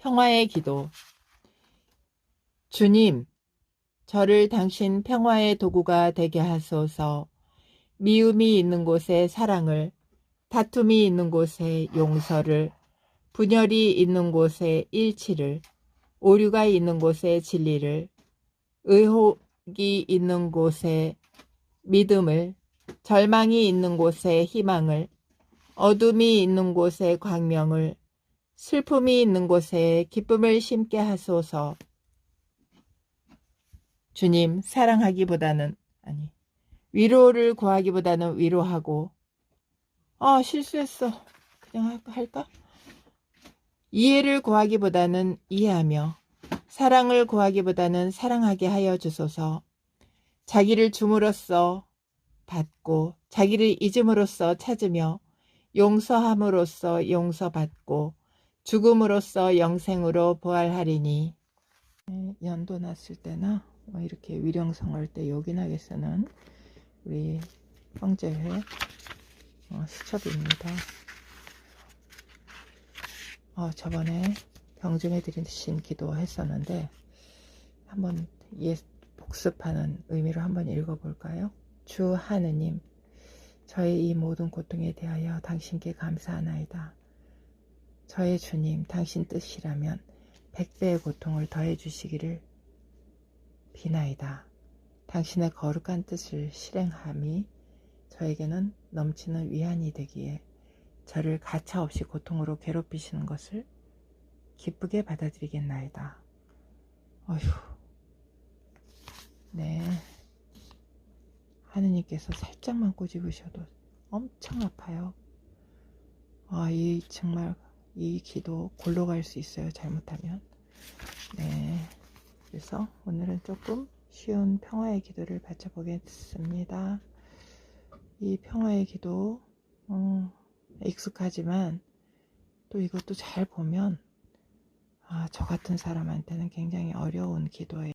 평화의 기도. 주님, 저를 당신 평화의 도구가 되게 하소서. 미움이 있는 곳에 사랑을, 다툼이 있는 곳에 용서를, 분열이 있는 곳에 일치를, 오류가 있는 곳에 진리를, 의혹이 있는 곳에 믿음을, 절망이 있는 곳에 희망을, 어둠이 있는 곳에 광명을, 슬픔이 있는 곳에 기쁨을 심게 하소서. 주님, 사랑하기보다는, 아니, 위로를 구하기보다는 위로하고, 아, 실수했어. 그냥 할- 할까? 이해를 구하기보다는 이해하며, 사랑을 구하기보다는 사랑하게 하여 주소서. 자기를 줌으로써 받고, 자기를 잊음으로써 찾으며, 용서함으로써 용서받고, 죽음으로써 영생으로 부활하리니. 네, 연도 났을 때나 뭐 이렇게 위령성할 때 요긴하게 쓰는 우리 황제회 어, 수첩입니다. 어, 저번에 병증해 드리신 기도 했었는데 한번 예, 복습하는 의미로 한번 읽어볼까요? 주 하느님, 저의 이 모든 고통에 대하여 당신께 감사하나이다. 저의 주님, 당신 뜻이라면 백배의 고통을 더해 주시기를 비나이다. 당신의 거룩한 뜻을 실행함이 저에게는 넘치는 위안이 되기에 저를 가차없이 고통으로 괴롭히시는 것을 기쁘게 받아들이겠나이다. 어휴, 네. 하느님께서 살짝만 꼬집으셔도 엄청 아파요. 아, 이 정말 이 기도 골로 갈 수 있어요. 잘못하면. 네. 그래서 오늘은 조금 쉬운 평화의 기도를 바쳐보겠습니다. 이 평화의 기도, 어, 익숙하지만 또 이것도 잘 보면 아, 저 같은 사람한테는 굉장히 어려운 기도예요.